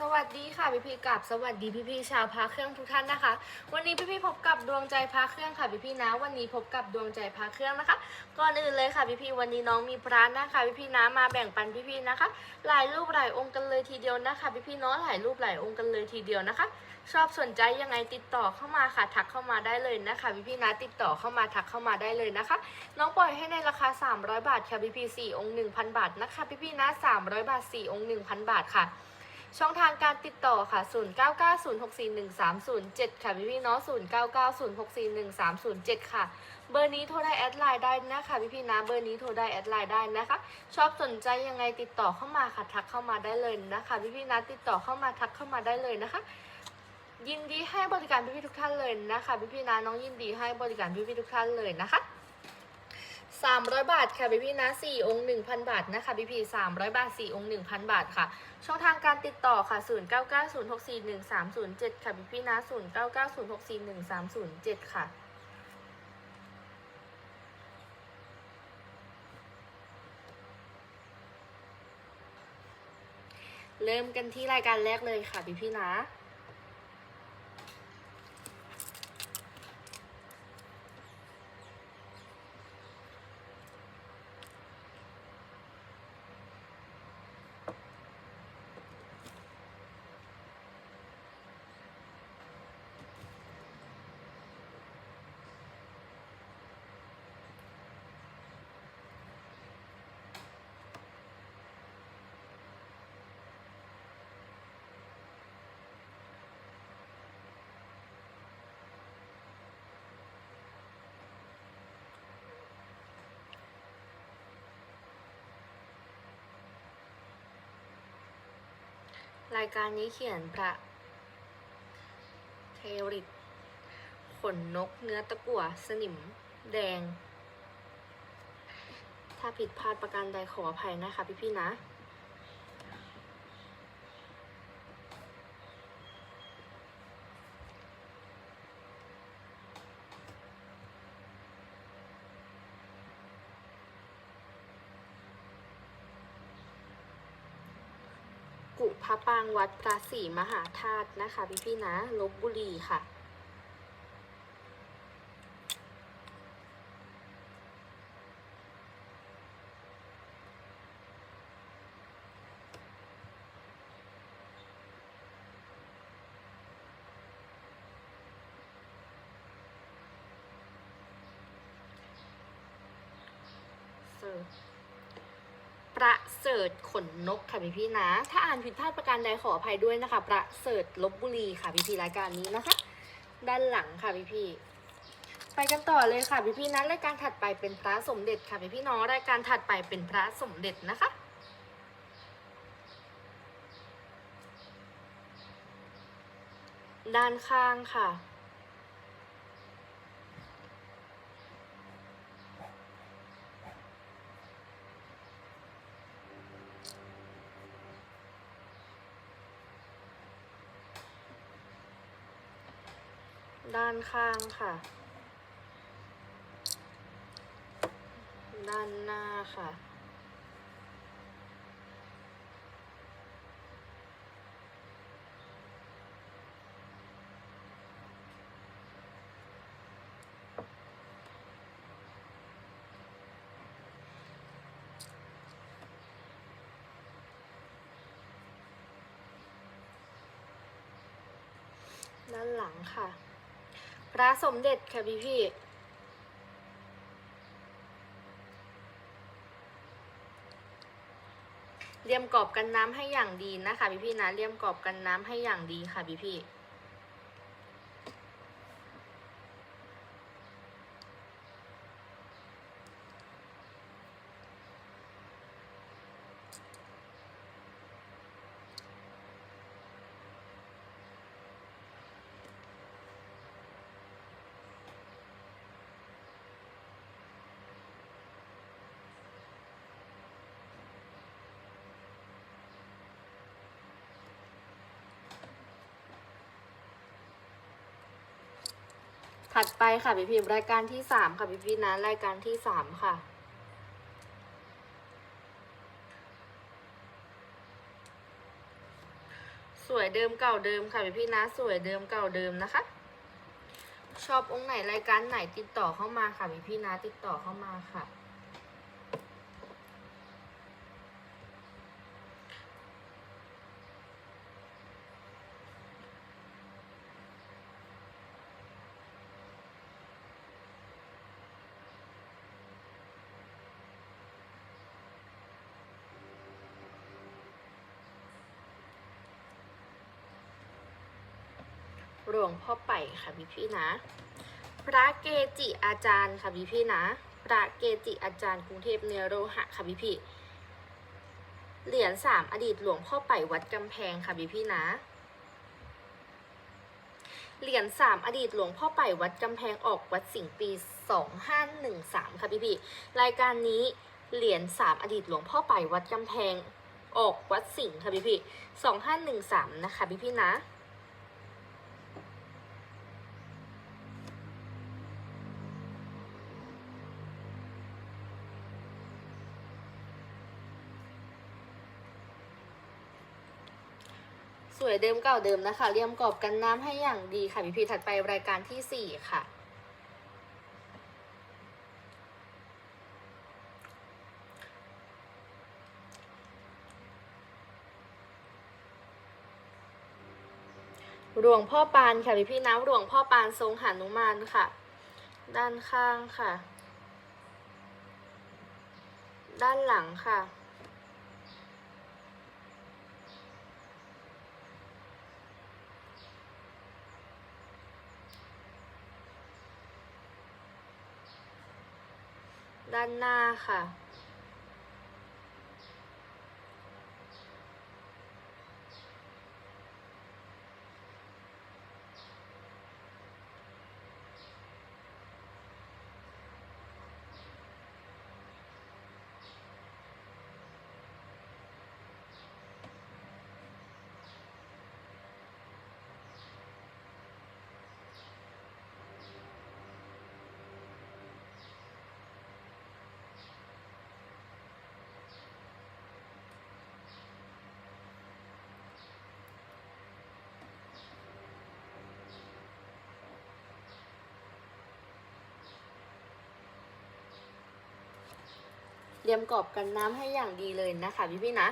สวัสดีค่ะพี่พี่กับสวัสดีพี่พี่ชาวพาเครื่องทุกท่านนะคะ วันนี้พี่พี่พบกับดวงใจพาเครื่องค่ะพี่พี่นะวันนี้พบกับดวงใจพาเครื่องนะคะ ก่อนอื่นเลยค่ะพี่พี่วันนี้น้องมีพระนะคะพี่พี่นะมาแบ่งปันพี่พี่นะคะ หลายรูปหลายองค์กันเลยทีเดียวนะคะพี่พี่เนาะหลายรูปหลายองค์กันเลยทีเดียวนะคะ ชอบสนใจยังไงติดต่อเข้ามาค่ะทักเข้ามาได้เลยนะคะพี่พี่นะติดต่อเข้ามาทักเข้ามาได้เลยนะคะ น้องปล่อยให้ในราคา 300 บาทค่ะพี่พี่สี่องค์1,000บาทนะคะพี่พี่ๆนะ300 บาทสี่องค์1,000บาทค่ะ ช่องทางการติดต่อค่ะ 0990641307 ค่ะพี่พี่เนาะ0990641307 ค่ะ เบอร์นี้โทรได้แอดไลน์ได้นะคะพี่พี่นะเบอร์นี้โทรได้แอดไลน์ได้นะคะ ชอบสนใจยังไงติดต่อเข้ามาค่ะทักเข้ามาได้เลยนะคะพี่พี่นะติดต่อเข้ามาทักเข้ามาได้เลยนะคะยินดีให้บริการพี่พี่ๆทุกท่านเลยนะคะพี่พี่ๆนะน้องยินดีให้บริการพี่พี่ๆทุกท่านเลยนะคะ 300 บาทค่ะพี่พี่นะ4องค์1,000 บาทนะคะพี่พี่300 บาท 4 องค์ 1,000 บาทค่ะ ช่องทางการติดต่อค่ะ 0990641307 ค่ะพี่พี่นะ0990641307 ค่ะเริ่มกันที่รายการแรกเลยค่ะพี่พี่นะ รายการนี้เขียนพระเทริตขนนกเนื้อตะกั่วสนิมแดง ถ้าผิดพลาดประการใดขออภัยนะคะพี่พี่ๆนะ กุ พระปางวัดพระศรีมหาธาตุนะคะ พี่พี่ๆนะลบบุรีค่ะเสร์ช ประเสริฐขนนกค่ะพี่พี่นะ ถ้าอ่านผิดพลาดประการใดขออภัยด้วยนะคะ ประเสริฐลบบุรีค่ะพี่พี่รายการนี้นะคะ ด้านหลังค่ะพี่พี่ไปกันต่อเลยค่ะพี่พี่นะรายการถัดไปเป็นพระสมเด็จค่ะพี่พี่น้องรายการถัดไปเป็นพระสมเด็จนะคะด้านข้างค่ะ ด้านข้างค่ะ ด้านหน้าค่ะ ด้านหลังค่ะ พระสมเด็จค่ะพี่พี่เลียมกรอบกันน้ำให้อย่างดีนะคะพี่พี่นะเลียมกรอบกันน้ำให้อย่างดีค่ะพี่พี่ ถัดไปค่ะพี่พี่รายการที่สามค่ะพี่พี่นะรายการที่สามค่ะสวยเดิมเก่าเดิมค่ะพี่พี่นะสวยเดิมเก่าเดิมนะคะ ชอบองค์ไหนรายการไหนติดต่อเข้ามาค่ะพี่พี่นะติดต่อเข้ามาค่ะ หลวงพ่อไปค่ะพี่พี่นะ พระเกจิอาจารย์ค่ะพี่พี่นะ พระเกจิอาจารย์กรุงเทพเนโรหะค่ะพี่พี่เหรียญสามอดีตหลวงพ่อไปวัดกำแพงค่ะพี่พี่นะ เหรียญสามอดีตหลวงพ่อไปวัดกำแพงออกวัดสิงห์ปีสองห้าหนึ่งสามค่ะพี่พี่รายการนี้เหรียญสามอดีตหลวงพ่อไปวัดกำแพงออกวัดสิงห์ค่ะพี่พี่สองห้าหนึ่งสามนะคะพี่พี่นะ สวยเดิมเก่าเดิมนะคะเรียมกรอบกันน้ำให้อย่างดีค่ะพี่พีถัดไปรายการที่สี่ค่ะ หลวงพ่อปานค่ะพี่พี่นะหลวงพ่อปานทรงหานุมานค่ะ ด้านข้างค่ะ ด้านหลังค่ะ ด้านหน้าค่ะ เรียมกรอบกันน้ำให้อย่างดีเลยนะคะพี่พี่นะ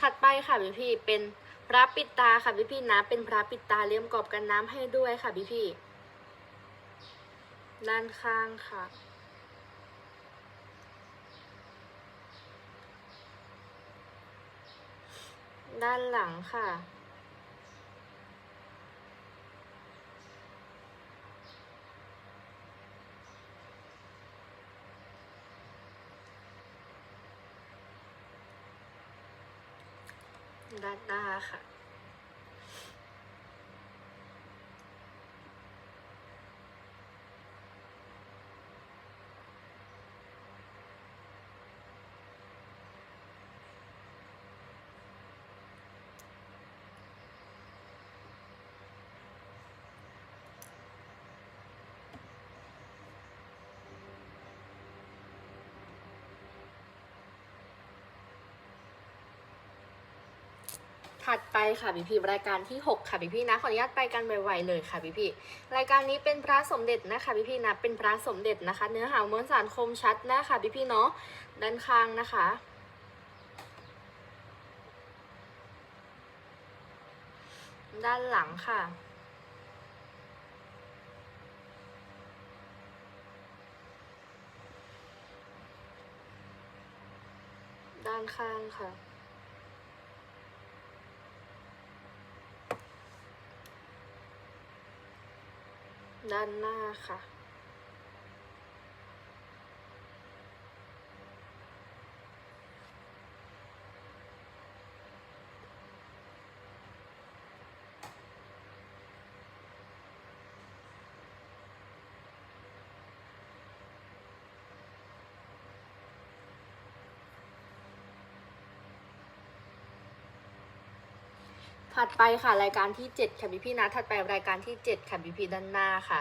ถัดไปค่ะพี่พี่เป็นพระปิดตาค่ะพี่พี่นะ เป็นพระปิดตาเลียมกรอบกันน้ำให้ด้วยค่ะพี่พี่ด้านข้างค่ะด้านหลังค่ะานหน้าค่ะ ถัดไปค่ะพี่พี่รายการที่ 6 ค่ะพี่พี่นะขออนุญาตไปกันไวๆเลยค่ะพี่พี่รายการนี้เป็นพระสมเด็จนะคะพี่พี่นะเป็นพระสมเด็จนะคะ เนื้อหามวลสารคมชัดนะคะพี่พี่เนาะด้านข้างนะคะด้านหลังค่ะ ด้านข้างค่ะ ด้านหน้าค่ะ ถัดไปค่ะรายการที่7ค่ะพี่พี่นะ ถัดไปรายการที่7ค่ะพี่พี่ด้านหน้าค่ะ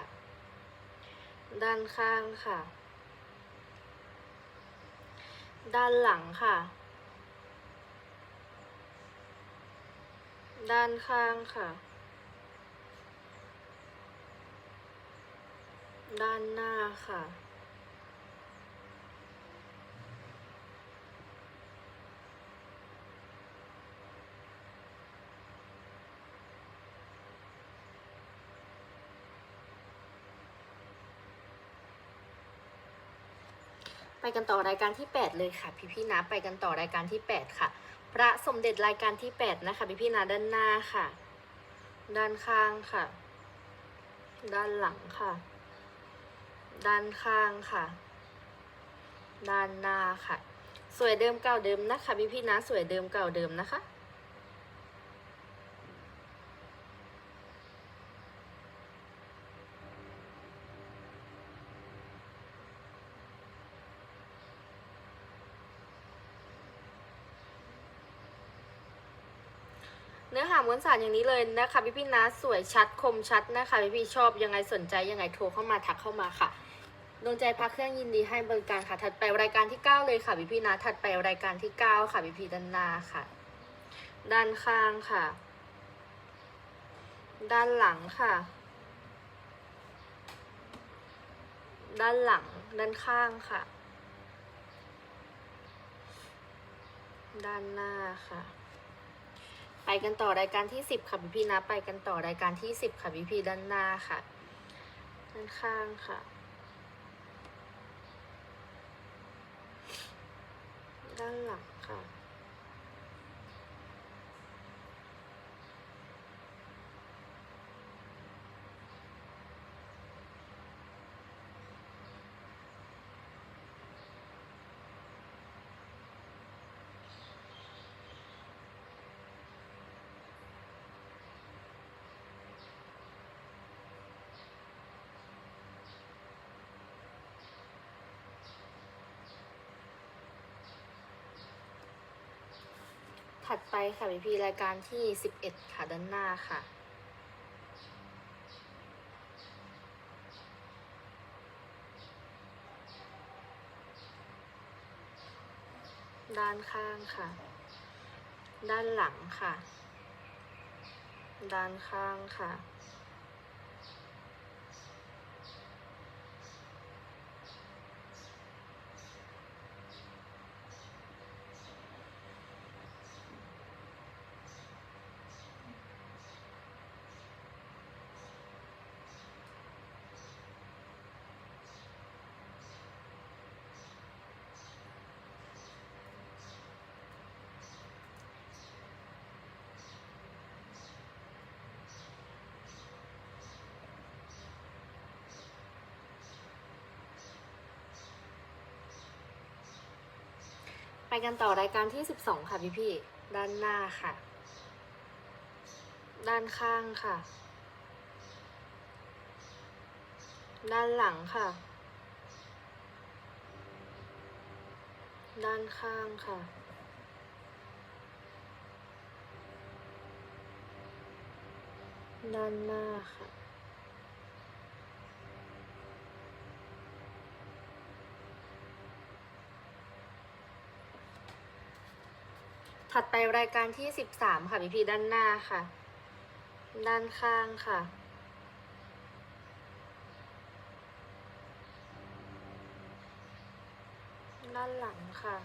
ด้านข้างค่ะ ด้านหลังค่ะ ด้านข้างค่ะ ด้านหน้าค่ะ กันต่อรายการที่ 8 เลยค่ะ พี่พี่นะไปกันต่อรายการที่ 8 ค่ะ พระสมเด็จรายการที่ 8 นะคะ พี่พี่นะด้านหน้าค่ะ ด้านข้างค่ะ ด้านหลังค่ะ ด้านข้างค่ะ ด้านหน้าค่ะ สวยเดิมเก่าเดิมนะคะ พี่พี่นะสวยเดิมเก่าเดิมนะคะ เนื้อหา มวลสารอย่างนี้เลยนะคะพี่พี่นะสวยชัดคมชัดนะคะพี่พี่ชอบยังไงสนใจยังไงโทรเข้ามาทักเข้ามาค่ะดวงใจพักเครื่องยินดีให้บริการค่ะ ถัดไปรายการที่ 9 เลยค่ะพี่พี่นะถัดไปรายการที่ 9 ค่ะพี่พี่ด้านหน้าค่ะ ด้านข้างค่ะ ด้านหลังค่ะ ด้านหลัง ด้านข้างค่ะ ด้านหน้าค่ะ ไปกันต่อรายการที่ 10 ค่ะพี่พี่นะ ไปกันต่อรายการที่ 10 ค่ะพี่พี่ด้านหน้าค่ะ ด้านข้างค่ะ ด้านหลังค่ะ ถัดไปค่ะพี่พีรายการที่ 11 ค่ะด้านหน้าค่ะ ด้านข้างค่ะ ด้านหลังค่ะ ด้านข้างค่ะ ไปกันต่อรายการที่ 12 ค่ะพี่พี่ด้านหน้าค่ะ ด้านข้างค่ะ ด้านหลังค่ะ ด้านข้างค่ะ ด้านหน้าค่ะ ถัดไปรายการที่สิบสามค่ะพี่พีด้านหน้าค่ะ ด้านข้างค่ะ ด้านหลังค่ะ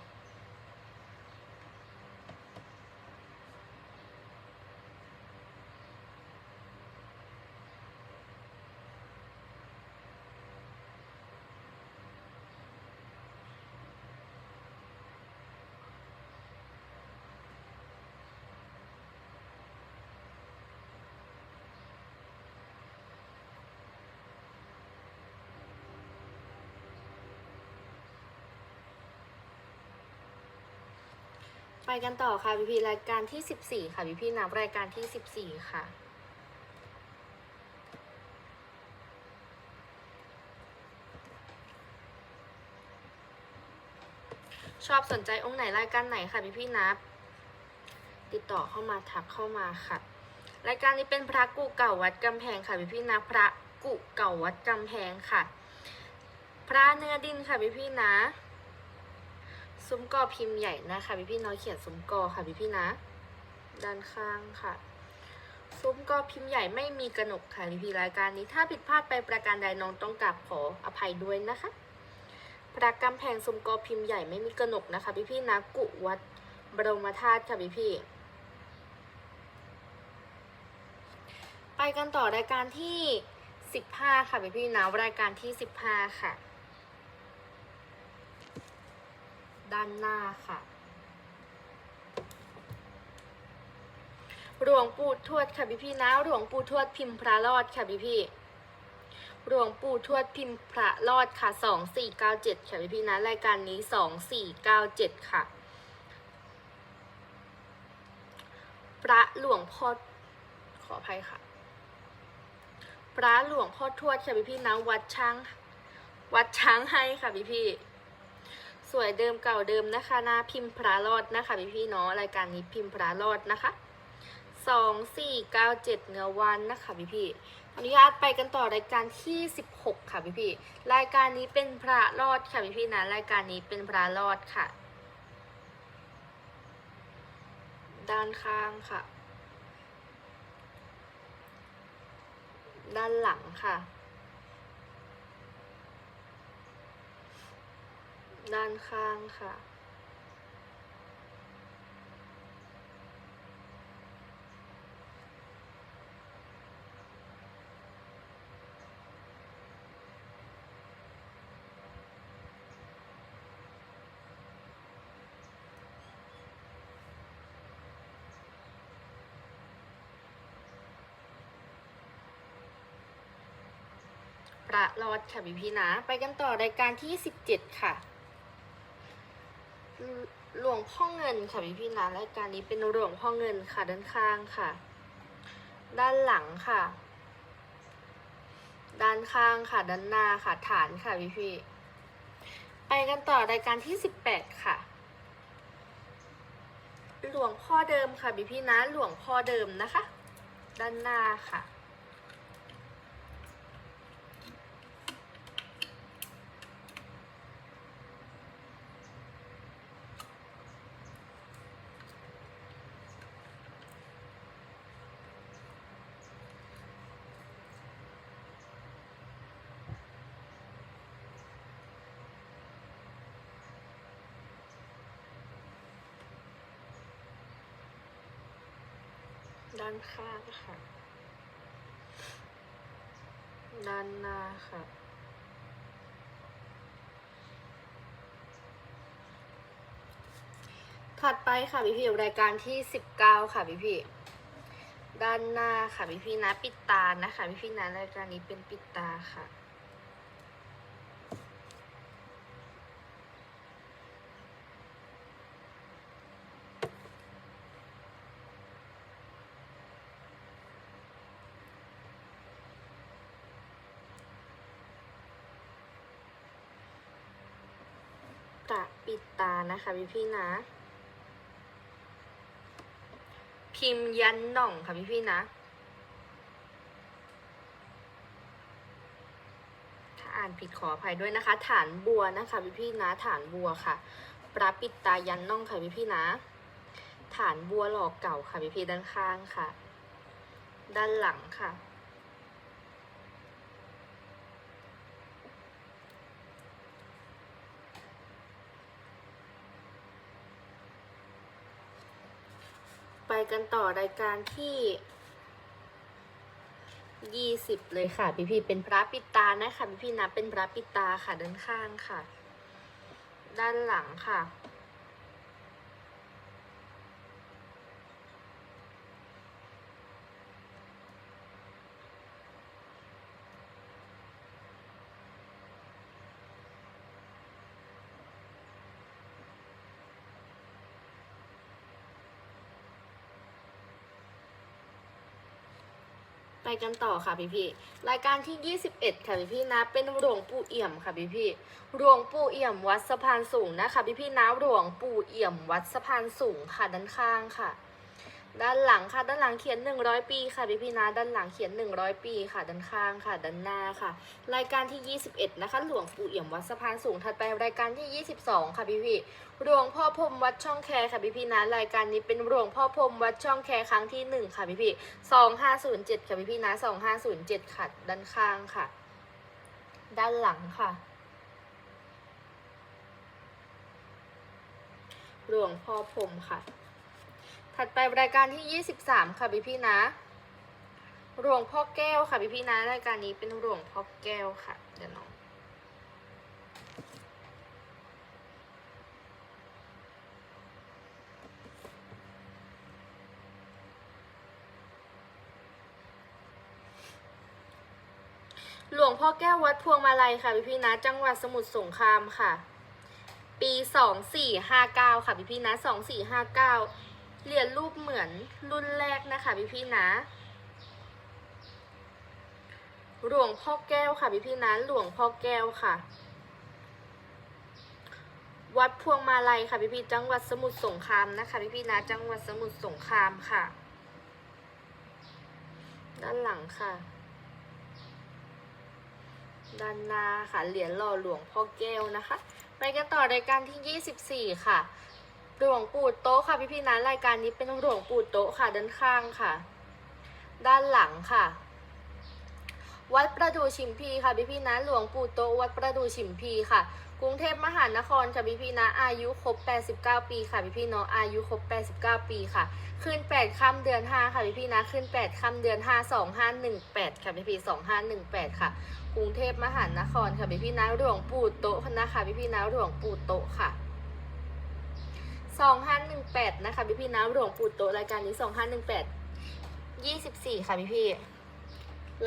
ไปกันต่อค่ะพี่พีรายการที่14ค่ะพี่พี่นับรายการที่14ค่ะชอบสนใจองค์ไหนรายการไหนค่ะพี่พี่นับ ติดต่อเข้ามาทักเข้ามาค่ะ รายการนี้เป็นพระกุเก่าวัดกำแพงค่ะพี่พี่ๆนะพระกุเก่าวัดกำแพงค่ะ พระเนื้อดินค่ะพี่พี่ๆนะ ซุ้มกอพิมพ์ใหญ่นะคะพี่พี่น้อยเขียนซุ้มกอค่ะพี่พี่นะ ด้านข้างค่ะซุ้มก็พิมพ์ใหญ่ไม่มีกระหนกค่ะพี่พี่รายการนี้ถ้าผิดพลาดไปประการใดน้องต้องกราบขออภัยด้วยนะคะพระกำแพงซุ้มก็พิมพ์ใหญ่ไม่มีกระหนกนะคะพี่พี่นะกุวัดบรมธาตุค่ะพี่พี่ไปกันต่อรายการที่ 15 ค่ะพี่พี่นะรายการที่ 15 ค่ะ ด้านหน้าค่ะ หลวงปู่ทวดค่ะพี่พี่นะ หลวงปู่ทวดพิมพ์พระรอดค่ะพี่พี่หลวงปู่ทวดพิมพ์พระรอดค่ะสองสี่เก้าเจ็ดค่ะพี่พี่นะรายการนี้สองสี่เก้าเจ็ดค่ะ พระหลวงพ่อขออภัยค่ะพระหลวงพ่อทวดค่ะพี่พี่นะวัดช้าง วัดช้างให้ค่ะพี่พี่ สวยเดิมเก่าเดิมนะคะหน้าพิมพ์พระรอดนะคะพี่พี่เนาะรายการนี้พิมพ์พระรอดนะคะสองสี่เก้าเจ็ดเนื้อวันนะคะพี่พี่อนุญาตไปกันต่อรายการที่สิบหกค่ะพี่พี่รายการนี้เป็นพระรอดค่ะพี่พี่นะรายการนี้เป็นพระรอดค่ะ ด้านข้างค่ะ ด้านหลังค่ะ ด้านข้างค่ะ ประรอดค่ะพี่พี่นะ ไปกันต่อรายการที่สิบเจ็ดค่ะ หลวงพ่อเงินค่ะพี่พี่นะรายการนี้เป็นหลวงพ่อเงินค่ะด้านข้างค่ะ ด้านหลังค่ะ ด้านข้างค่ะ ด้านหน้าค่ะฐานค่ะพี่พี่ไปกันต่อรายการที่สิบแปดค่ะ หลวงพ่อเดิมค่ะพี่พี่นะหลวงพ่อเดิมนะคะ ด้านหน้าค่ะ ด้านข้างค่ะ ด้านหน้าค่ะ ถัดไปค่ะพี่พี่รายการที่สิบเก้าค่ะพี่พี่ด้านหน้าค่ะพี่พี่นะปิดตานะคะพี่พี่นะรายการนี้เป็นปิดตาค่ะะปิดตานะคะพี่พี่ๆนะ พิมพ์ยันหน่องค่ะพี่พี่ๆนะ ถ้าอ่านผิดขออภัยด้วยนะคะ ฐานบัวนะคะพี่พี่ๆนะ ฐานบัวค่ะปราปิดตายันน่องค่ะพี่พี่ๆนะ ฐานบัวหลอกเก่าค่ะพี่พี่ๆด้านข้างค่ะ ด้านหลังค่ะ ไปกันต่อรายการที่ยี่สิบเลยค่ะ พี่พี่เป็นพระปิตานะคะพี่พี่นะเป็นพระปิตาค่ะด้านข้างค่ะ ด้านหลังค่ะ กันต่อค่ะพี่พี่รายการที่ 21 ค่ะพี่พี่นะ เป็นหลวงปู่เอี่ยมค่ะพี่พี่หลวงปู่เอี่ยมวัดสะพานสูงนะคะพี่พี่นะหลวงปู่เอี่ยมวัดสะพานสูงค่ะด้านข้างค่ะ ด้านหลังค่ะ ด้านหลังเขียน 100 ปีค่ะพี่พี่นะ ด้านหลังเขียน 100 ปีค่ะ ด้านข้างค่ะ ด้านหน้าค่ะ รายการที่ 21 นะคะ หลวงปู่เอี่ยมวัดสะพานสูงถัดไปรายการที่ 22 ค่ะพี่พี่หลวงพ่อพรมวัดช่องแคค่ะพี่พี่นะ รายการนี้เป็นหลวงพ่อพรมวัดช่องแคครั้งที่ 1 ค่ะพี่พี่2507 ค่ะพี่พี่นะ 2507 ค่ะ ด้านข้างค่ะ ด้านหลังค่ะหลวงพ่อพรมค่ะ ถัดไปรายการที่ 23 ค่ะพี่พี่นะ หลวงพ่อแก้วค่ะพี่พี่นะ รายการนี้เป็นหลวงพ่อแก้วค่ะ เดี๋ยวน้องหลวงพ่อแก้ววัดพวงมาลัยค่ะพี่พี่นะ จังหวัดสมุทรสงครามค่ะ ปีสองสี่ห้าเก้าค่ะพี่พี่นะสองสี่ห้า เหรียญรูปเหมือนรุ่นแรกนะคะพี่พี่นะ หลวงพ่อแก้วค่ะพี่พี่นะ หลวงพ่อแก้วค่ะ วัดพวงมาลัยค่ะพี่พี่จังหวัดสมุทรสงครามนะคะพี่พี่นะ จังหวัดสมุทรสงครามค่ะ ด้านหลังค่ะด้านหน้าค่ะ เหรียญหล่อหลวงพ่อแก้วนะคะ ไปกันต่อรายการที่ 24 ค่ะ หลวงปู่โต๊ะค่ะ พี่พี่ๆนรายการนี้เป็นหลวงปู่โต๊ะค่ะด้านข้างค่ะ ด้านหลังค่ะ วัดประดูชิมพีค่ะพี่พี่ๆนหลวงปู่โต๊ะวัดประดูชิมพีค่ะ กรุงเทพมหานครค่ะพี่พี่นะอายุครบ 89 ปีค่ะพี่พี่เนาะอายุครบ 89 ปีค่ะขึ้น8ค่ำเดือน 5 ค่ะพี่พี่นะขึ้น8ค่ำเดือน 5 2518 ค่ะพี่พี่2518 ค่ะ กรุงเทพมหานครค่ะพี่พี่นะหลวงปู่โต๊ะนะคะพี่พี่นะหลวงปู่โต๊ะค่ะ 2518 นะคะพี่พี่นะหลวงปู่โตรายการนี้ 2518 24 ค่ะพี่พี่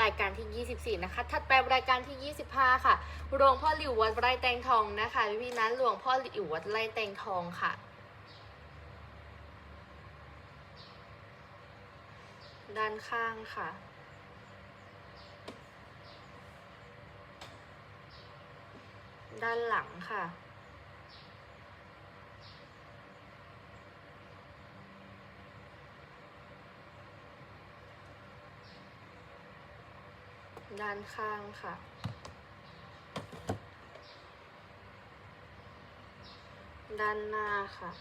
รายการที่ 24 นะคะ ถัดไปรายการที่ 25 ค่ะ หลวงพ่อหลิววัดไร่แตงทองนะคะพี่พี่นะหลวงพ่อหลิววัดไร่แตงทองค่ะ ด้านข้างค่ะด้านหลังค่ะ ด้านข้างค่ะ ด้านหน้าค่ะ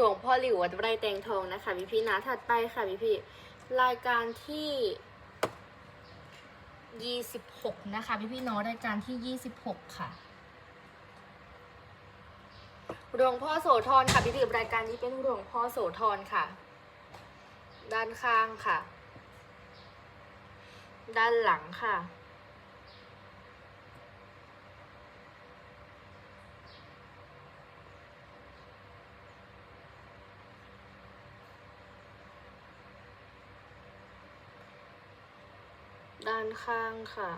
หลวงพ่อหลิววัดไร่แตงทองนะคะพี่พี่นะถัดไปค่ะพี่พี่รายการที่ยี่สิบหกนะคะพี่พี่น้องรายการที่ยี่สิบหกค่ะหลวงพ่อโสธรค่ะพี่พี่รายการนี้เป็นหลวงพ่อโสธรค่ะ ด้านข้างค่ะ ด้านหลังค่ะ ด้านข้างค่ะ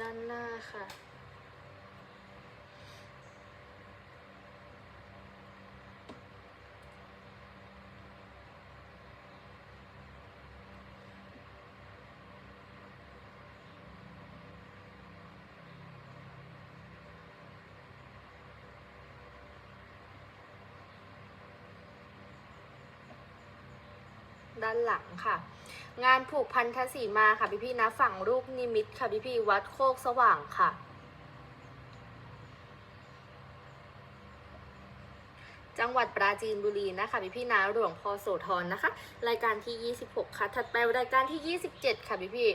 ด้านหน้าค่ะ ด้านหลังค่ะ งานผูกพันธสีมาค่ะพี่พี่นะฝั่งรูปนิมิตค่ะพี่พี่วัดโคกสว่างค่ะ จังหวัดปราจีนบุรีนะคะพี่พี่นะหลวงพ่อโสธรนะคะ รายการที่ 26 ค่ะ ถัดไปรายการที่ 27 ค่ะพี่พี่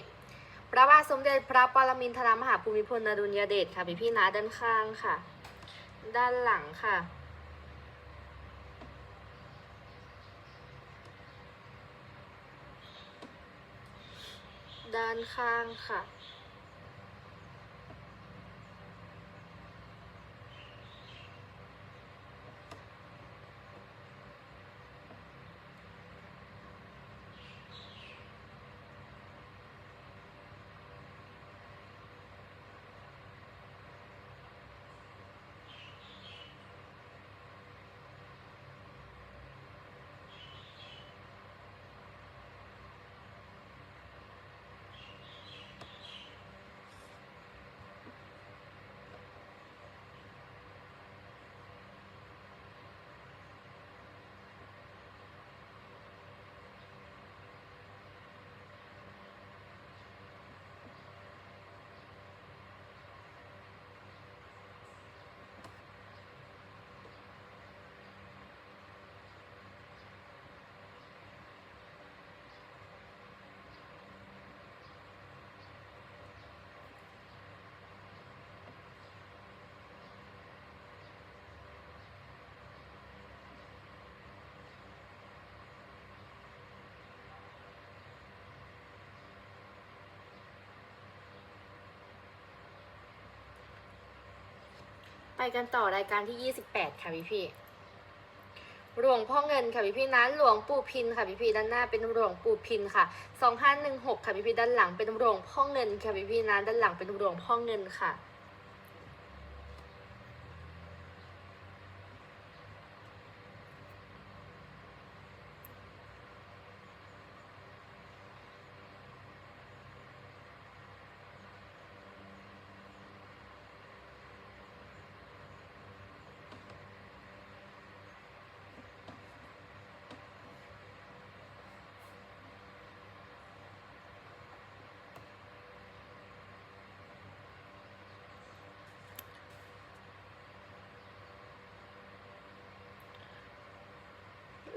พระบาทสมเด็จพระปรมินทรมหาภูมิพลอดุลยเดชค่ะพี่พี่นะด้านข้างค่ะ ด้านหลังค่ะ ด้านข้างค่ะ กันต่อรายการที่ 28 ค่ะพี่พี่ หลวงพ่อเงินค่ะพี่พี่นะหลวงปู่พินค่ะพี่พี่ด้านหน้าเป็นหลวงปู่พินค่ะ 2516 ค่ะพี่พี่ด้านหลังเป็นหลวงพ่อเงินค่ะพี่พี่นะด้านหลังเป็นหลวงพ่อเงินค่ะ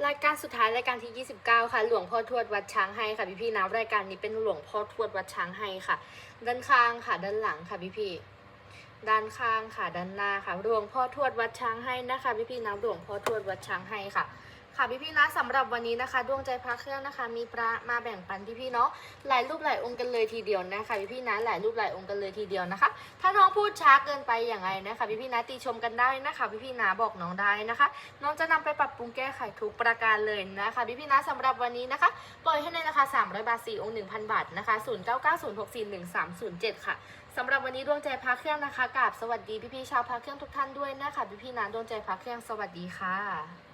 รายการสุดท้ายรายการที่ 29 ค่ะ หลวงพ่อทวดวัดช้างให้ค่ะพี่พี่นะรายการนี้เป็นหลวงพ่อทวดวัดช้างให้ค่ะ ด้านข้างค่ะ ด้านหลังค่ะพี่พี่ด้านข้างค่ะ ด้านหน้าค่ะหลวงพ่อทวดวัดช้างให้นะคะพี่พี่นะหลวงพ่อทวดวัดช้างให้ค่ะ ค่ะพี่พี่ๆนะสำหรับวันนี้นะคะ ดวงใจพระเครื่องนะคะ มีพระมาแบ่งปันพี่พี่ๆเนาะหลายรูปหลายองค์กันเลยทีเดียวนะคะพี่พี่ๆนะหลายรูปหลายองค์กันเลยทีเดียวนะคะ ถ้าน้องพูดช้าเกินไปอย่างไรนะคะพี่พี่ๆนะติชมกันได้นะคะพี่พี่ๆนะบอกน้องได้นะคะ น้องจะนำไปปรับปรุงแก้ไขทุกประการเลยนะคะพี่พี่ๆนะสำหรับวันนี้นะคะปล่อยให้ในราคา300บาท4องค์1,000 บาทนะคะ0990641307 ค่ะสำหรับวันนี้ดวงใจพระเครื่องนะคะกราบสวัสดีพี่ๆชาวพระเครื่องทุกท่านด้วยนะคะพี่พี่ๆนะดวงใจพระเครื่องสวัสดีค่ะ